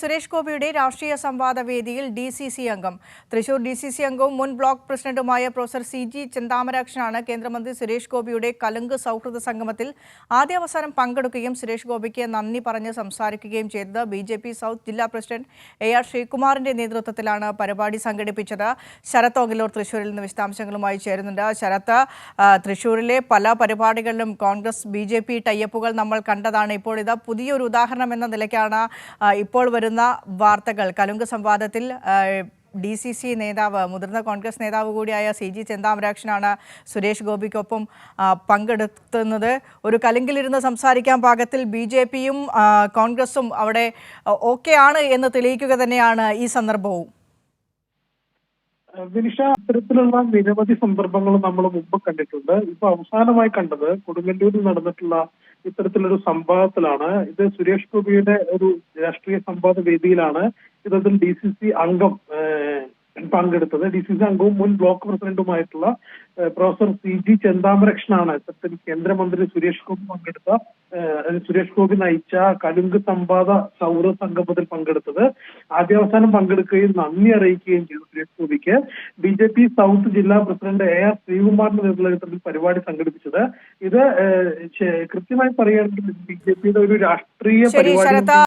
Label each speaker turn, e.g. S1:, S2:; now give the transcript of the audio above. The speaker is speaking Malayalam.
S1: സുരേഷ് ഗോപിയുടെ രാഷ്ട്രീയ സംവാദ വേദിയിൽ ഡി സി സി അംഗം. തൃശൂർ ഡി സി സി അംഗവും മുൻ ബ്ലോക്ക് പ്രസിഡന്റുമായ പ്രൊഫസർ സി ജി ചിന്താമരാക്ഷനാണ് കേന്ദ്രമന്ത്രി സുരേഷ് ഗോപിയുടെ കലുങ്ക് സൗഹൃദ സംഗമത്തിൽ ആദ്യാവസാനം പങ്കെടുക്കുകയും സുരേഷ് ഗോപിക്ക് നന്ദി പറഞ്ഞ് സംസാരിക്കുകയും ചെയ്തത് ബി ജെ പി സൗത്ത് ജില്ലാ പ്രസിഡന്റ് എ ആർ ശ്രീകുമാറിന്റെ നേതൃത്വത്തിലാണ് പരിപാടി സംഘടിപ്പിച്ചത്. ശരത് ഓങ്കിലൂർ തൃശൂരിൽ നിന്ന് വിശദാംശങ്ങളുമായി ചേരുന്നുണ്ട്. ശരത്ത് തൃശൂരിലെ പല പരിപാടികളിലും കോൺഗ്രസ് ബി ജെ പി ടൈപ്പുകൾ നമ്മൾ കണ്ടതാണ്. ഇപ്പോൾ ഇത് പുതിയൊരു ഉദാഹരണം എന്ന നിലയ്ക്കാണ് ഇപ്പോൾ വരുന്ന വാർത്തകൾ. കലുങ്ക് സംവാദത്തിൽ ഡി സി സി നേതാവ് മുതിർന്ന കോൺഗ്രസ് നേതാവ് കൂടിയായ സി ജി ചെന്താമരാക്ഷനാണ് സുരേഷ് ഗോപിക്കൊപ്പം പങ്കെടുത്തുന്നത്. ഒരു കലുങ്കിലിരുന്ന് സംസാരിക്കാൻ പാകത്തിൽ ബി ജെ പിയും കോൺഗ്രസും അവിടെ ഓക്കെ ആണ് എന്ന് തെളിയിക്കുക തന്നെയാണ് ഈ സന്ദർഭവും.
S2: വിനിഷ ഇത്തരത്തിലുള്ള നിരവധി സന്ദർഭങ്ങൾ നമ്മൾ മുമ്പ് കണ്ടിട്ടുണ്ട്. ഇപ്പൊ അവസാനമായി കണ്ടത് കൊടുങ്ങല്ലൂരിൽ നടന്നിട്ടുള്ള ഇത്തരത്തിലൊരു സംവാദത്തിലാണ്. ഇത് സുരേഷ് ഗോപിയുടെ ഒരു രാഷ്ട്രീയ സംവാദ വേദിയിലാണ്. ഇത്തരത്തിൽ ഡി സി സി അംഗം പങ്കെടുത്തത്. ഡി സി സി അംഗവും മുൻ ബ്ലോക്ക് പ്രസിഡന്റുമായിട്ടുള്ള പ്രൊഫസർ സി ജി ചെന്താമരക്ഷനാണ് ഇത്തരത്തിൽ കേന്ദ്രമന്ത്രി സുരേഷ് ഗോപി പങ്കെടുത്ത സുരേഷ് ഗോപി നയിച്ച കലുങ്ക് സംവാദ സൗര സംഗമത്തിൽ പങ്കെടുത്തത്. ആദ്യാവസാനം പങ്കെടുക്കുകയും നന്ദി അറിയിക്കുകയും ചെയ്തു സുരേഷ് ഗോപിക്ക്. ബി ജെ പി സൗത്ത് ജില്ലാ പ്രസിഡന്റ് എ ആർ ശ്രീകുമാറിന്റെ നേതൃത്വത്തിൽ പരിപാടി സംഘടിപ്പിച്ചത്. ഇത് കൃത്യമായി പറയുകയാണെങ്കിൽ ബി ജെ പിയുടെ ഒരു രാഷ്ട്രീയ പരിപാടി